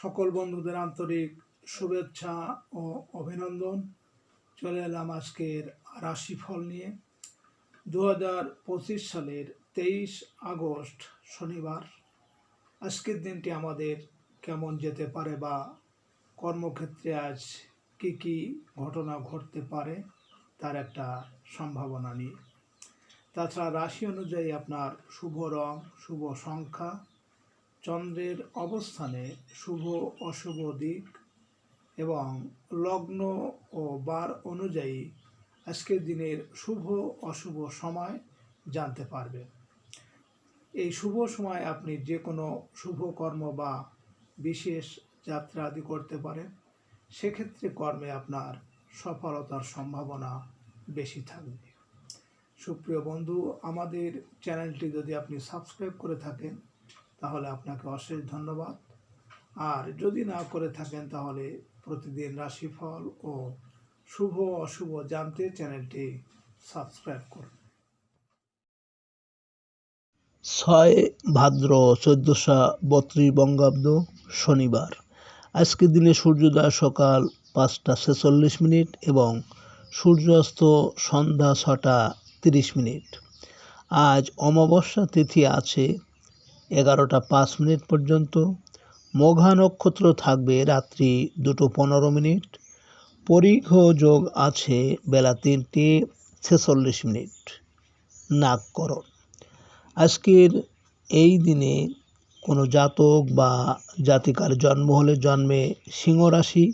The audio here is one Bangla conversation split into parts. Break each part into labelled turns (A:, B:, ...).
A: সকল বন্ধুদের আন্তরিক শুভেচ্ছা ও অভিনন্দন। চলে এলাম আজকের রাশিফল নিয়ে। দু হাজার পঁচিশ সালের তেইশ আগস্ট শনিবার। আজকের দিনটি আমাদের কেমন যেতে পারে বা কর্মক্ষেত্রে আজ কি কি ঘটনা ঘটতে পারে তার একটা সম্ভাবনা নিয়ে। তাছাড়া রাশি অনুযায়ী আপনার শুভ রং, শুভ সংখ্যা চন্দ্রের অবস্থানে শুভ অশুভ দিক এবং লগ্ন ও বার অনুযায়ী আজকের দিনের শুভ অশুভ সময় জানতে পারবেন এই শুভ সময় আপনি যে কোনো শুভ কর্ম বা বিশেষ যাত্রা আদি করতে পারেন, সেক্ষেত্রে কর্মে আপনার সফলতার সম্ভাবনা বেশি থাকবে। সুপ্রিয় বন্ধু, আমাদের চ্যানেলটি যদি আপনি সাবস্ক্রাইব করে থাকেন তাহলে আপনাকে অশেষ ধন্যবাদ। আর যদি না করে থাকেন তাহলে প্রতিদিন রাশিফল ও শুভ অশুভ জানতে চ্যানেলটি সাবস্ক্রাইব করুন।
B: ছয় ভাদ্র চোদ্দোশো বত্রিশ বঙ্গাব্দ শনিবার। আজকের দিনে সূর্যোদয় সকাল পাঁচটা ছেচল্লিশ মিনিট এবং সূর্যাস্ত সন্ধ্যা ছটা তিরিশ মিনিট। আজ অমাবস্যা তিথি আছে এগারোটা পাঁচ মিনিট পর্যন্ত। মঘা নক্ষত্র থাকবে রাত্রি দুটো পনেরো মিনিট। পরিঘ যোগ আছে বেলা তিনটে ছেচল্লিশ মিনিট। নাগকরণ আজকের এই দিনে কোনো জাতক বা জাতিকার জন্ম হলে জন্মে সিংহ রাশি,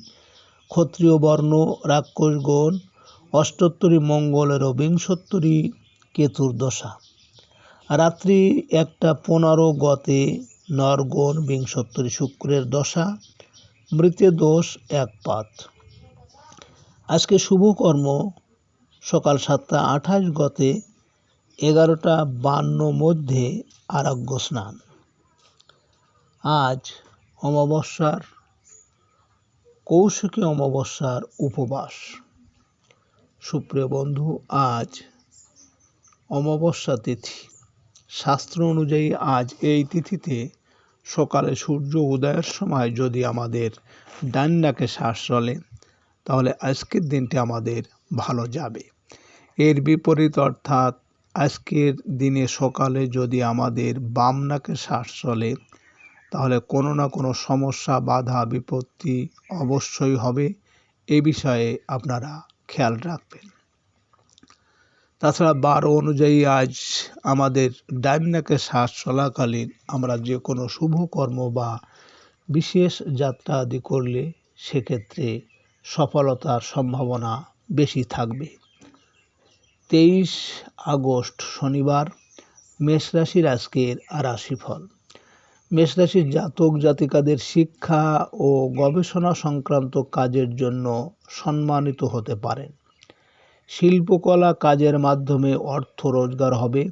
B: ক্ষত্রিয় বর্ণ, রাক্ষস গণ, অষ্টোত্তরী মঙ্গলেরও বিংশোত্তরী কেতুর দশা। রাত্রি একটা পনেরো গতে নরগণ বিংশোত্তরী শুক্রের দশা, মৃতে দোষ এক পাত। আজকে শুভকর্ম সকাল সাতটা আঠাশ গতে এগারোটা বান্ন মধ্যে আরোগ্য স্নান। আজ অমাবস্যার, কৌশিকী অমাবস্যার উপবাস। সুপ্রিয় বন্ধু, আজ অমাবস্যা তিথি। শাস্ত্র অনুযায়ী আজ এই তিথিতে সকালে সূর্য উদয়ের সময় যদি আমাদের ডান নাকে শ্বাস চলে তাহলে আজকের দিনটি আমাদের ভালো যাবে। এর বিপরীত অর্থাৎ আজকের দিনে সকালে যদি আমাদের বাম নাকে শ্বাস চলে তাহলে কোনো না কোনো সমস্যা, বাধা, বিপত্তি অবশ্যই হবে। এ বিষয়ে আপনারা খেয়াল রাখবেন। তাছাড়া বারো অনুযায়ী আজ আমাদের ডাইন নাকে শ্বাস চলাকালীন আমরা যে কোনো শুভ কর্ম বা বিশেষ যাত্রা আদি করলে সেক্ষেত্রে সফলতার সম্ভাবনা বেশি থাকবে। তেইশ আগস্ট শনিবার, মেষ রাশির আজকের রাশিফল। মেষ রাশির জাতক জাতিকাদের শিক্ষা ও গবেষণা সংক্রান্ত কাজের জন্য সম্মানিত হতে পারেন। শিল্পকলা কাজের মাধ্যমে অর্থ রোজগার হবে।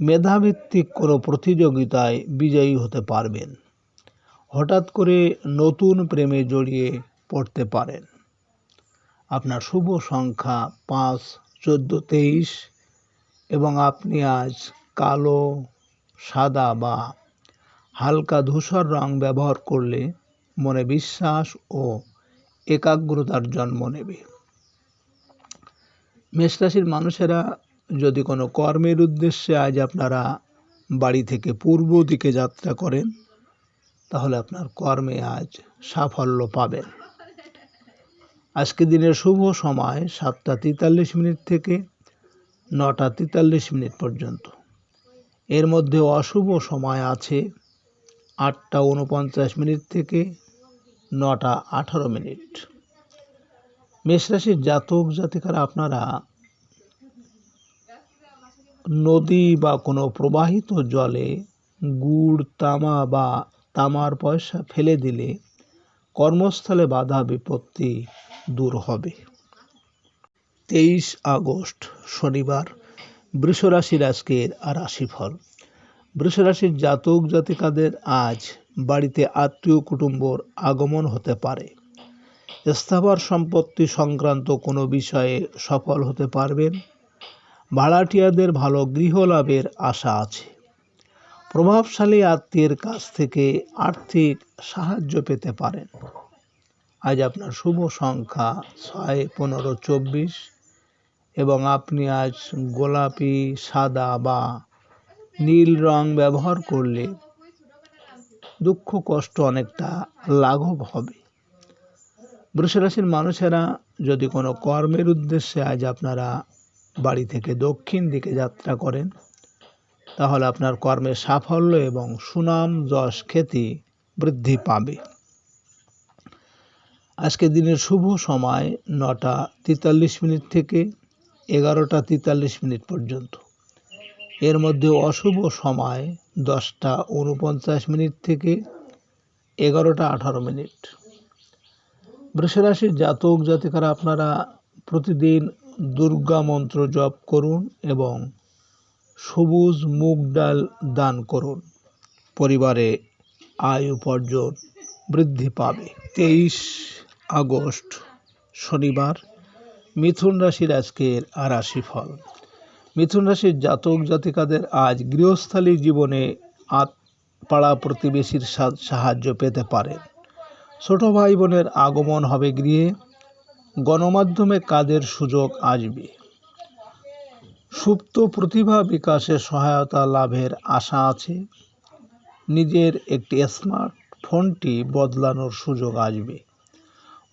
B: মেধাভিত্তিক কোনো প্রতিযোগিতায় বিজয়ী হতে পারবেন। হঠাৎ করে নতুন প্রেমে জড়িয়ে পড়তে পারেন। আপনার শুভ সংখ্যা পাঁচ, চোদ্দ, তেইশ এবং আপনি আজ কালো, সাদা বা হালকা ধূসর রং ব্যবহার করলে মনে বিশ্বাস ও একাগ্রতার জন্ম নেবে। মেষরাশির মানুষেরা যদি কোনো কর্মের উদ্দেশ্যে আজ আপনারা বাড়ি থেকে পূর্ব দিকে যাত্রা করেন, তাহলে আপনার কর্মে আজ সাফল্য পাবেন। আজকে দিনের শুভ সময় সাতটা তেতাল্লিশ মিনিট থেকে নটা তেতাল্লিশ মিনিট পর্যন্ত। এর মধ্যে অশুভ সময় আছে আটটা উনপঞ্চাশ মিনিট থেকে নটা আঠারো মিনিট। মেষরাশির জাতক জাতিকারা আপনারা নদী বা কোনো প্রবাহিত জলে গুড়, তামা বা তামার পয়সা ফেলে দিলে কর্মস্থলে বাধা বিপত্তি দূর হবে। তেইশ আগস্ট, শনিবার, বৃষরাশির আজকের রাশিফল। বৃষরাশির জাতক জাতিকাদের আজ বাড়িতে আত্মীয় কুটুম্বর আগমন হতে পারে। স্থাবর সম্পত্তি সংক্রান্ত কোনো বিষয়ে সফল হতে পারবেন। ভাড়াটিয়াদের ভালো গৃহ লাভের আশা আছে। প্রভাবশালী আত্মীয়ের কাছ থেকে আর্থিক সাহায্য পেতে পারেন। আজ আপনার শুভ সংখ্যা ছয়, পনেরো, চব্বিশ এবং আপনি আজ গোলাপি, সাদা বা নীল রং ব্যবহার করলে দুঃখ, কষ্ট অনেকটা লাঘব হবে। বৃষরাশির মানুষেরা যদি কোনো কর্মের উদ্দেশ্যে আজ আপনারা বাড়ি থেকে দক্ষিণ দিকে যাত্রা করেন, তাহলে আপনার কর্মের সাফল্য এবং সুনাম, যশ, খ্যাতি বৃদ্ধি পাবে। আজকে দিনের শুভ সময় নটা তেতাল্লিশ মিনিট থেকে এগারোটা তেতাল্লিশ মিনিট পর্যন্ত। এর মধ্যে অশুভ সময় দশটা উনপঞ্চাশ মিনিট থেকে এগারোটা আঠারো মিনিট। বৃষরাশির জাতক জাতিকারা আপনারা প্রতিদিন দুর্গা মন্ত্র জপ করুন এবং সবুজ মুগ ডাল দান করুন। পরিবারে আয় উপার্জন বৃদ্ধি পাবে। তেইশ আগস্ট শনিবার, মিথুন রাশির আজকের রাশি ফল মিথুন রাশির জাতক জাতিকাদের আজ গৃহস্থালী জীবনে আত পাড়া প্রতিবেশীর সাহায্য পেতে পারেন। ছোট ভাই বোনের আগমন হবে গৃহে। গণমাধ্যমে কাজের সুযোগ আসবে? সুপ্ত প্রতিভা বিকাশে সহায়তা লাভের আশা আছে। নিজের একটি স্মার্ট ফোনটি বদলানোর সুযোগ আসবে।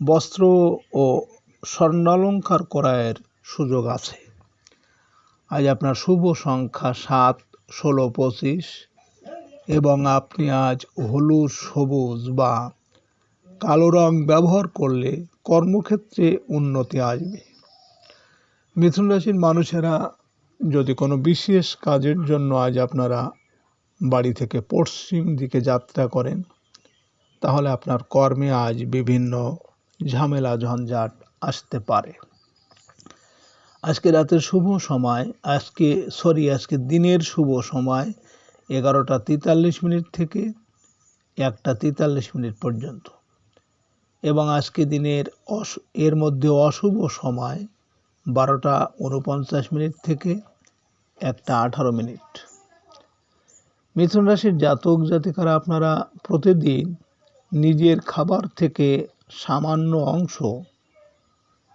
B: বস্ত্র ও স্বর্ণালঙ্কার ক্রয়ের সুযোগ আছে। আজ আপনার শুভ সংখ্যা সাত, ষোলো, পঁচিশ এবং আপনি আজ হলুদ, সবুজ বা কালো রং ব্যবহার করলে কর্মক্ষেত্রে উন্নতি আসবে। মিথুন রাশির মানুষেরা যদি কোনো বিশেষ কাজের জন্য আজ আপনারা বাড়ি থেকে পশ্চিম দিকে যাত্রা করেন, তাহলে আপনার কর্মে আজ বিভিন্ন ঝামেলা, ঝঞ্ঝাট আসতে পারে। আজকে রাতের শুভ সময়, আজকে, সরি, আজকে দিনের শুভ সময় এগারোটা তেতাল্লিশ মিনিট থেকে একটা তেতাল্লিশ মিনিট পর্যন্ত। এবং আজকে দিনের অস এর মধ্যে অশুভ সময় বারোটা উনপঞ্চাশ মিনিট থেকে একটা আঠারো মিনিট। মিথুন রাশির জাতক জাতিকারা আপনারা প্রতিদিন নিজের খাবার থেকে সামান্য অংশ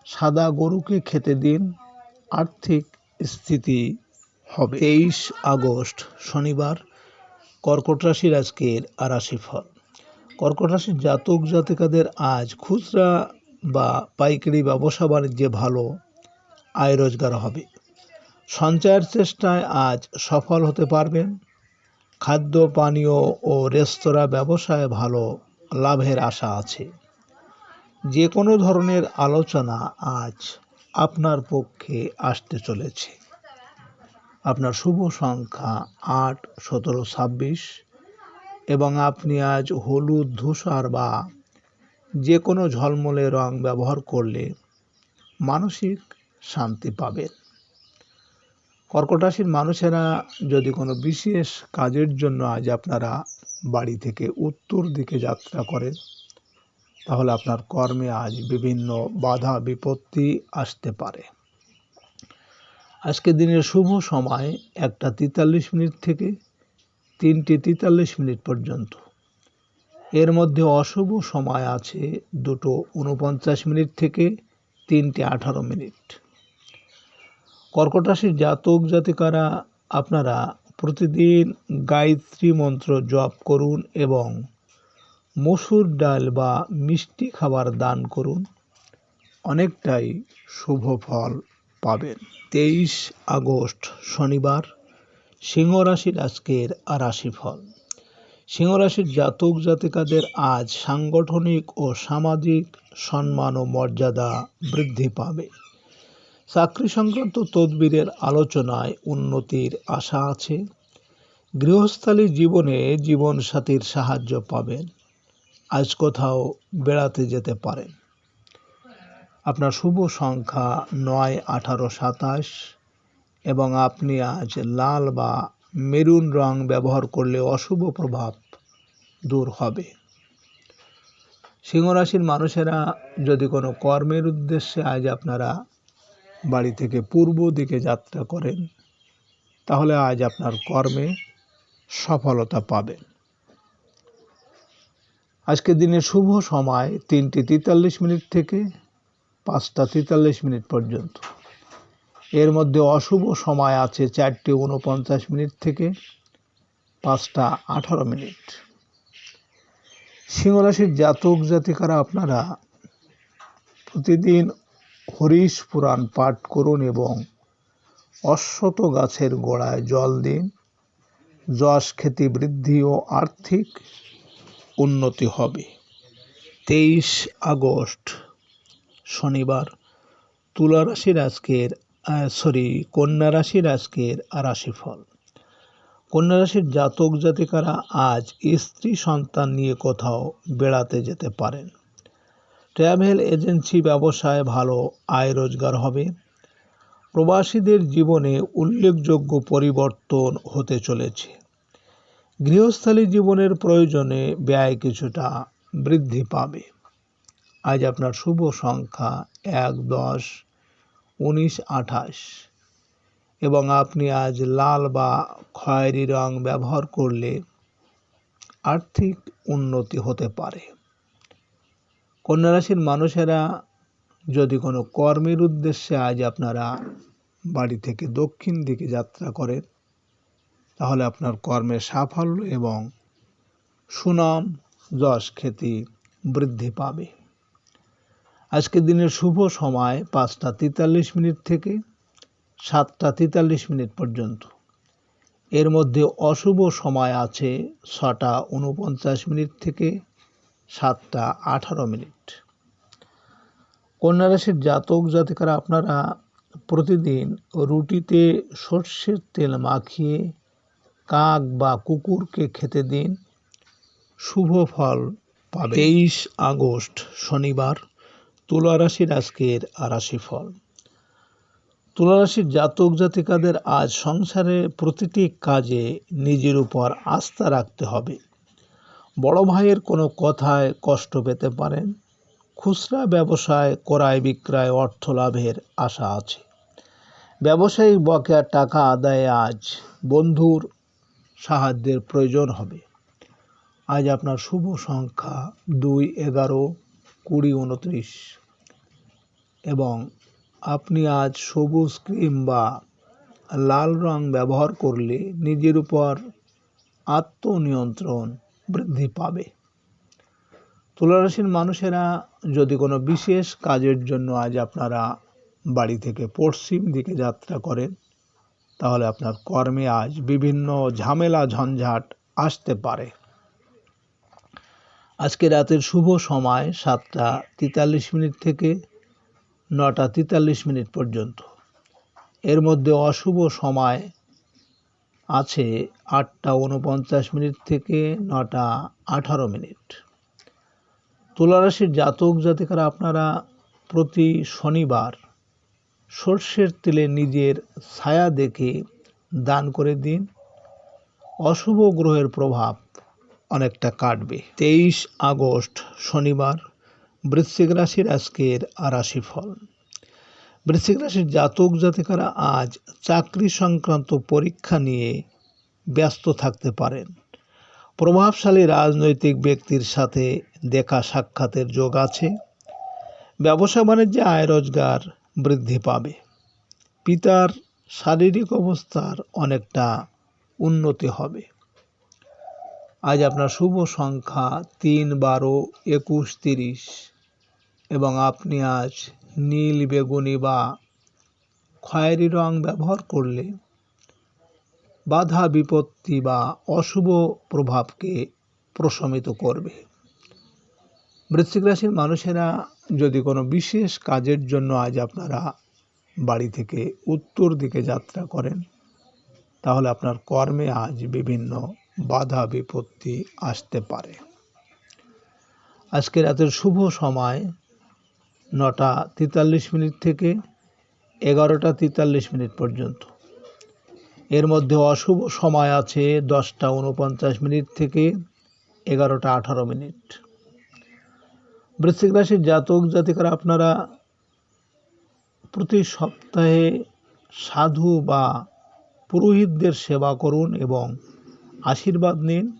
B: সাদা গরুকে খেতে দিন, আর্থিক স্থিতি হবে। তেইশ আগস্ট শনিবার, কর্কট রাশির আজকের রাশি ফল কর্কট রাশির জাতক জাতিকাদের আজ খুচরা বা পাইকারি ব্যবসা বাণিজ্যে ভালো আয় রোজগার হবে। সঞ্চয়ের চেষ্টায় আজ সফল হতে পারবেন। খাদ্য, পানীয় ও রেস্তোরাঁ ব্যবসায় ভালো লাভের আশা আছে। যে কোনো ধরনের আলোচনা আজ আপনার পক্ষে আসতে চলেছে। আপনার শুভ সংখ্যা আট, সতেরো, ছাব্বিশ। এবং আপনি আজ হলুদ ধূসর বা যে কোনো ঝলমলে রং ব্যবহার করলে মানসিক শান্তি পাবেন। কর্কট রাশির মানুষেরা যদি কোনো বিশেষ কাজের জন্য আজ আপনারা বাড়ি থেকে উত্তর দিকে যাত্রা করেন, তাহলে আপনার কর্মে আজ বিভিন্ন বাধা বিপত্তি আসতে পারে। আজকে দিনের শুভ সময় একটা তেতাল্লিশ মিনিট থেকে তিনটে তেতাল্লিশ মিনিট পর্যন্ত। এর মধ্যে অশুভ সময় আছে দুটো উনপঞ্চাশ মিনিট থেকে তিনটে আঠারো মিনিট। কর্কট রাশির জাতক জাতিকারা, আপনারা প্রতিদিন গায়ত্রী মন্ত্র জপ করুন এবং মসুর ডাল বা মিষ্টি খাবার দান করুন। অনেকটাই শুভ ফল পাবেন। তেইশ আগস্ট শনিবার সিংহ রাশির আজকের রাশিফল। সিংহ রাশির জাতক জাতিকাদের আজ সাংগঠনিক ও সামাজিক সম্মান ও মর্যাদা বৃদ্ধি পাবে। চাকরি সংক্রান্ত তদবিরের আলোচনায় উন্নতির আশা আছে। গৃহস্থালী জীবনে জীবনসাথীর সাহায্য পাবেন। আজ কোথাও বেড়াতে যেতে পারেন। আপনার শুভ সংখ্যা নয় আঠারো সাতাশ। এবং আপনি আজ লাল বা মেরুন রং ব্যবহার করলে অশুভ প্রভাব দূর হবে। সিংহরাশির মানুষেরা যদি কোনো কর্মের উদ্দেশ্যে আজ আপনারা বাড়ি থেকে পূর্ব দিকে যাত্রা করেন, তাহলে আজ আপনার কর্মে সফলতা পাবেন। আজকের দিনে শুভ সময় তিনটে তেতাল্লিশ মিনিট থেকে পাঁচটা তেতাল্লিশ মিনিট পর্যন্ত। এর মধ্যে অশুভ সময় আছে চারটে উনপঞ্চাশ মিনিট থেকে পাঁচটা আঠারো মিনিট। সিংহরাশির জাতক জাতিকারা আপনারা প্রতিদিন হরিশ পুরাণ পাঠ করুন এবং অশ্বত গাছের গোড়ায় জল দিন। যশ খ্যাতি বৃদ্ধি ও আর্থিক উন্নতি হবে। তেইশ আগস্ট শনিবার তুলা রাশির আজকের সরি কন্যা রাশির আজকের রাশিফল। কন্যা রাশির জাতক জাতিকারা আজ স্ত্রী সন্তান নিয়ে কোথাও বেড়াতে যেতে পারেন। ট্রাভেল এজেন্সি ব্যবসায় ভালো আয় রোজগার হবে। প্রবাসীদের জীবনে উল্লেখযোগ্য পরিবর্তন হতে চলেছে। গৃহস্থালী জীবনের প্রয়োজনে ব্যয় কিছুটা বৃদ্ধি পাবে। আজ আপনার শুভ সংখ্যা এক, দশ উনিশ আঠাশ। এবং আপনি আজ লাল বা খয়েরি রং ব্যবহার করলে আর্থিক উন্নতি হতে পারে। কন্যা রাশির মানুষেরা যদি কোনো কর্মের উদ্দেশ্যে আজ আপনারা বাড়ি থেকে দক্ষিণ দিকে যাত্রা করেন, তাহলে আপনার কর্মের সাফল্য এবং সুনাম, যশ, খ্যাতি বৃদ্ধি পাবে। আজকের দিনের শুভ সময় পাঁচটা তেতাল্লিশ মিনিট থেকে সাতটা তেতাল্লিশ মিনিট পর্যন্ত। এর মধ্যে অশুভ সময় আছে ছটা উনপঞ্চাশ মিনিট থেকে সাতটা আঠারো মিনিট। কন্যা রাশির জাতক জাতিকারা আপনারা প্রতিদিন রুটিতে সর্ষের তেল মাখিয়ে কাক বা কুকুরকে খেতে দিন। শুভ ফল পাবে তেইশ আগস্ট শনিবার। তুলা রাশির আজকের রাশিফল তুলা রাশির জাতক জাতিকাদের আজ সংসারে প্রতিটি কাজে নিজের উপর আস্থা রাখতে হবে। বড় ভাইয়ের কোনো কথায় কষ্ট পেতে পারেন। খুচরা ব্যবসায় ক্রয় বিক্রয় অর্থ লাভের আশা আছে। ব্যবসায়িক বকেয়া টাকা আদায়ে আজ বন্ধুর সাহায্যের প্রয়োজন হবে। আজ আপনার শুভ সংখ্যা দুই এগারো কুড়ি, উনত্রিশ। এবং আপনি আজ সবুজ ক্রিম বা লাল রং ব্যবহার করলে নিজের উপর আত্মনিয়ন্ত্রণ বৃদ্ধি পাবে। তুলারাশির মানুষেরা যদি কোনো বিশেষ কাজের জন্য আজ আপনারা বাড়ি থেকে পশ্চিম দিকে যাত্রা করেন, তাহলে আপনার কর্মে আজ বিভিন্ন ঝামেলা, ঝঞ্ঝাট আসতে পারে। আজকে রাতের শুভ সময় সাতটা তেতাল্লিশ মিনিট থেকে নটা তেতাল্লিশ মিনিট পর্যন্ত। এর মধ্যে অশুভ সময় আছে আটটা উনপঞ্চাশ মিনিট থেকে নটা আঠারো মিনিট। তুলারাশির জাতক জাতিকারা আপনারা প্রতি শনিবার সর্ষের তেলে নিজের ছায়া দেখে দান করে দিন। অশুভ গ্রহের প্রভাব অনেকটা কাটবে। তেইশ আগস্ট শনিবার বৃশ্চিক রাশির আজকের রাশিফল। বৃশ্চিক রাশির জাতক জাতিকারা আজ চাকরি সংক্রান্ত পরীক্ষা নিয়ে ব্যস্ত থাকতে পারেন। প্রভাবশালী রাজনৈতিক ব্যক্তির সাথে দেখা সাক্ষাতের যোগ আছে। ব্যবসা বাণিজ্যে আয় রোজগার বৃদ্ধি পাবে। পিতার শারীরিক অবস্থার অনেকটা উন্নতি হবে। আজ আপনার শুভ সংখ্যা তিন বারো একুশ তিরিশ। এবং আপনি আজ নীল বেগুনি বা খয়েরি রং ব্যবহার করলে বাধা বিপত্তি বা অশুভ প্রভাবকে প্রশমিত করবে। বৃশ্চিক রাশির মানুষেরা যদি কোনো বিশেষ কাজের জন্য আজ আপনারা বাড়ি থেকে উত্তর দিকে যাত্রা করেন, তাহলে আপনার কর্মে আজ বিভিন্ন বাধা বিপত্তি আসতে পারে। আজকে রাতের শুভ সময় নটা তেতাল্লিশ মিনিট থেকে এগারোটা তেতাল্লিশ মিনিট পর্যন্ত। এর মধ্যে অশুভ সময় আছে দশটা উনপঞ্চাশ মিনিট থেকে এগারোটা আঠারো মিনিট। বৃশ্চিক রাশির জাতক জাতিকারা, আপনারা প্রতি সপ্তাহে সাধু বা পুরোহিতদের সেবা করুন এবং আশীর্বাদ নিন,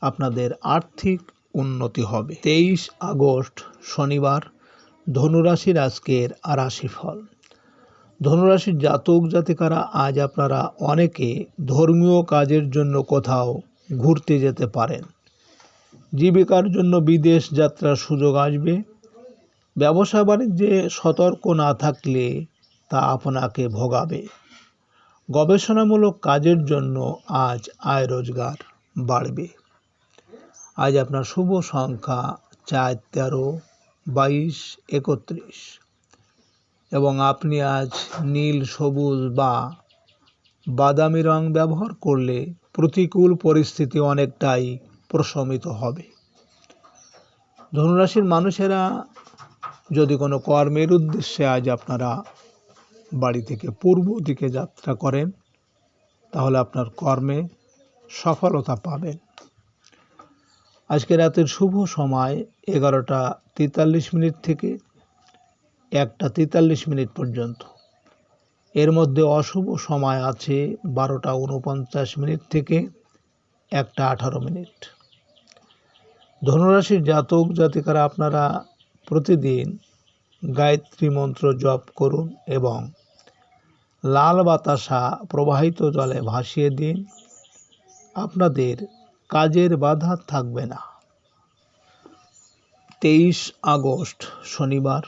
B: আপনাদের আর্থিক উন্নতি হবে। তেইশ আগস্ট শনিবার, ধনুরাশির আজকের রাশিফল। ধনুরাশির জাতক জাতিকারা, আজ আপনারা অনেকে ধর্মীয় কাজের জন্য কোথাও ঘুরতে যেতে পারেন। জীবিকার জন্য বিদেশ যাত্রার সুযোগ আসবে। ব্যবসা বাণিজ্যে সতর্ক না থাকলে তা আপনাকে ভোগাবে। গবেষণামূলক কাজের জন্য আজ আয় রোজগার বাড়বে। আজ আপনার শুভ সংখ্যা চার, তেরো, বাইশ, একত্রিশ এবং আপনি আজ নীল, সবুজ বা বাদামি রং ব্যবহার করলে প্রতিকূল পরিস্থিতি অনেকটাই প্রশমিত হবে। ধনুরাশির মানুষেরা যদি কোনো কর্মের উদ্দেশ্যে আজ আপনারা বাড়ি থেকে পূর্ব দিকে যাত্রা করেন, তাহলে আপনার কর্মে সফলতা পাবেন। আজকে রাতের শুভ সময় এগারোটা তেতাল্লিশ মিনিট থেকে একটা তেতাল্লিশ মিনিট পর্যন্ত। এর মধ্যে অশুভ সময় আছে বারোটা উনপঞ্চাশ মিনিট থেকে একটা আঠারো মিনিট। ধনুরাশির জাতক জাতিকারা আপনারা প্রতিদিন গায়ত্রী মন্ত্র জপ করুন এবং লাল বাতাসা প্রবাহিত জলে ভাসিয়ে দিন। আপনাদের কাজের বাধা থাকবে না। তেইশ আগস্ট শনিবার,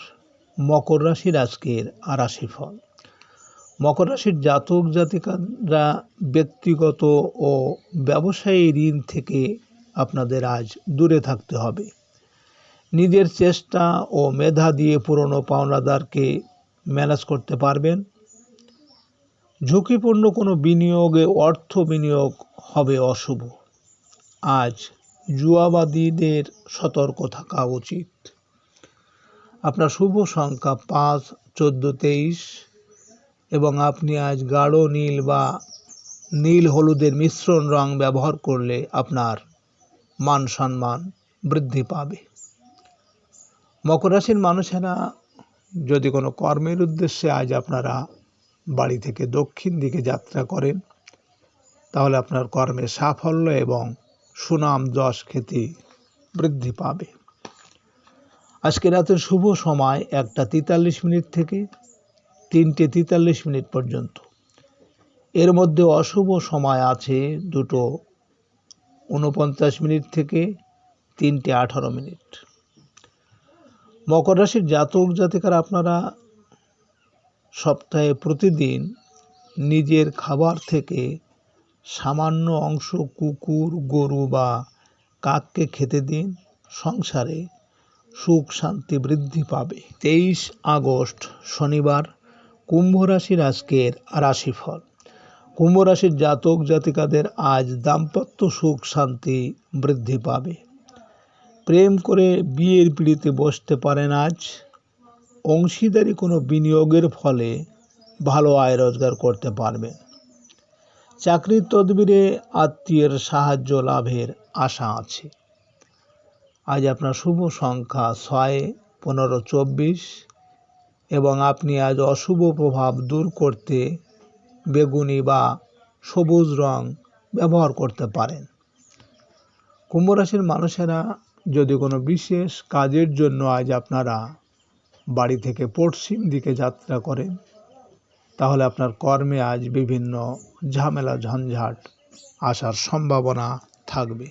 B: মকর রাশির আজকের রাশিফল মকর রাশির জাতক জাতিকারা ব্যক্তিগত ও ব্যবসায়ী ঋণ থেকে আপনাদের আজ দূরে থাকতে হবে। নিজের চেষ্টা ও মেধা দিয়ে পুরনো পাওনাদারকে ম্যানেজ করতে পারবেন। ঝুঁকিপূর্ণ কোনো বিনিয়োগে অর্থ বিনিয়োগ হবে অশুভ। আজ জুয়াবাদীদের সতর্ক থাকা উচিত। আপনার শুভ সংখ্যা পাঁচ, চোদ্দ, তেইশ এবং আপনি আজ গাঢ় নীল বা নীল হলুদের মিশ্রণ রং ব্যবহার করলে আপনার মান সম্মান বৃদ্ধি পাবে। মকর রাশির মানুষেরা যদি কোনো কর্মের উদ্দেশ্যে আজ আপনারা বাড়ি থেকে দক্ষিণ দিকে যাত্রা করেন, তাহলে আপনার কর্মে সাফল্য এবং সুনাম যশ খ্যাতি বৃদ্ধি পাবে। আজকে রাতের শুভ সময় একটা তেতাল্লিশ মিনিট থেকে তিনটে তেতাল্লিশ মিনিট পর্যন্ত। এর মধ্যে অশুভ সময় আছে দুটো উনপঞ্চাশ মিনিট থেকে তিনটে আঠারো মিনিট। মকর রাশির জাতক জাতিকারা আপনারা সপ্তাহে প্রতিদিন নিজের খাবার থেকে সামান্য অংশ কুকুর, গরু বা কাককে খেতে দিন। সংসারে সুখ শান্তি বৃদ্ধি পাবে। তেইশ আগস্ট, শনিবার, কুম্ভ রাশির আজকের রাশিফল। কুম্ভ রাশির জাতক জাতিকাদের আজ দাম্পত্য সুখ শান্তি বৃদ্ধি পাবে। প্রেম করে বিয়ের পিড়িতে বসতে পারেন আজ। অংশীদারি কোনো বিনিয়োগের ফলে ভালো আয় রোজগার করতে পারবেন চাকরির তদবিরে আত্মীয়ের সাহায্য লাভের আশা আছে। আজ আপনার শুভ সংখ্যা ছয়, পনেরো, চব্বিশ এবং আপনি আজ অশুভ প্রভাব দূর করতে বেগুনি বা সবুজ রং ব্যবহার করতে পারেন। কুম্ভ রাশির মানুষেরা যদি কোনো বিশেষ কাজের জন্য আজ আপনারা বাড়ি থেকে পশ্চিম দিকে যাত্রা করেন তাহলে আপনার কর্মে আজ বিভিন্ন ঝামেলা, ঝঞ্ঝাট আসার সম্ভাবনা থাকবে।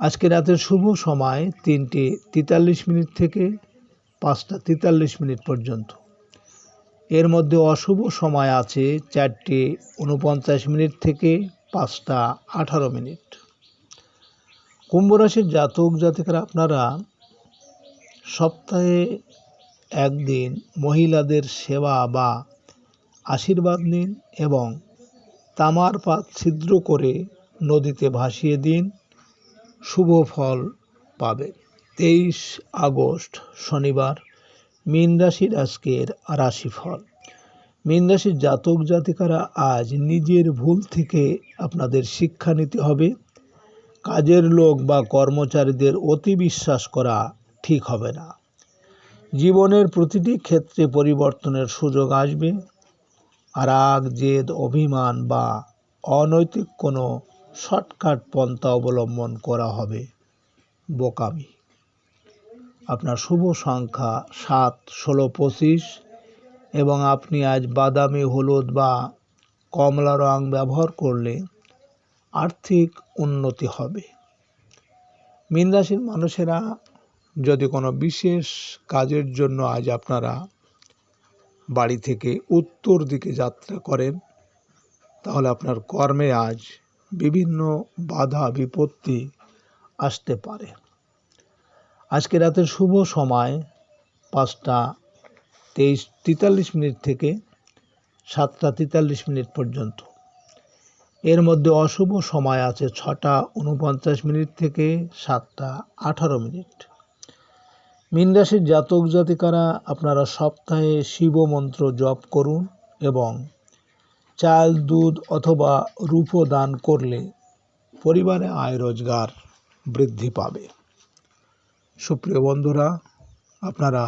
B: আজকে রাতের শুভ সময় তিনটে তেতাল্লিশ মিনিট থেকে পাঁচটা তেতাল্লিশ মিনিট পর্যন্ত। এর মধ্যে অশুভ সময় আছে চারটে উনপঞ্চাশ মিনিট থেকে পাঁচটা আঠারো মিনিট। কুম্ভ রাশির জাতক জাতিকারা আপনারা সপ্তাহে একদিন মহিলাদের সেবা বা আশীর্বাদ নিন এবং তামার পাত ছিদ্র করে নদীতে ভাসিয়ে দিন। শুভ ফল পাবেন। তেইশ আগস্ট শনিবার, মীন রাশির আজকের রাশিফল। মীন রাশির জাতক জাতিকারা আজ নিজের ভুল থেকে আপনাদের শিক্ষা নিতে হবে। কাজের লোক বা কর্মচারীদের অতি বিশ্বাস করা ঠিক হবে না। জীবনের প্রতিটি ক্ষেত্রে পরিবর্তনের সুযোগ আসবে। আর রাগ জেদ, অভিমান বা অনৈতিক কোনো শর্টকাট পন্থা অবলম্বন করা হবে বোকামি। আপনার শুভ সংখ্যা সাত, ষোলো, পঁচিশ এবং আপনি আজ বাদামি, হলুদ বা কমলা রং ব্যবহার করলে আর্থিক উন্নতি হবে। মীন রাশির মানুষেরা যদি কোনো বিশেষ কাজের জন্য আজ আপনারা বাড়ি থেকে উত্তর দিকে যাত্রা করেন, তাহলে আপনার কর্মে আজ বিভিন্ন বাধা, বিপত্তি আসতে পারে। আজকে রাতের শুভ সময় পাঁচটা তেইশ, তেতাল্লিশ মিনিট থেকে সাতটা তেতাল্লিশ মিনিট পর্যন্ত। এর মধ্যে অশুভ সময় আছে ছটা উনপঞ্চাশ মিনিট থেকে সাতটা আঠারো মিনিট। মীন রাশির জাতক জাতিকারা আপনারা সপ্তাহে শিব মন্ত্র জপ করুন এবং চাল, দুধ অথবা রূপো দান করলে পরিবারে আয় রোজগার বৃদ্ধি পাবে। সুপ্রিয় বন্ধুরা, আপনারা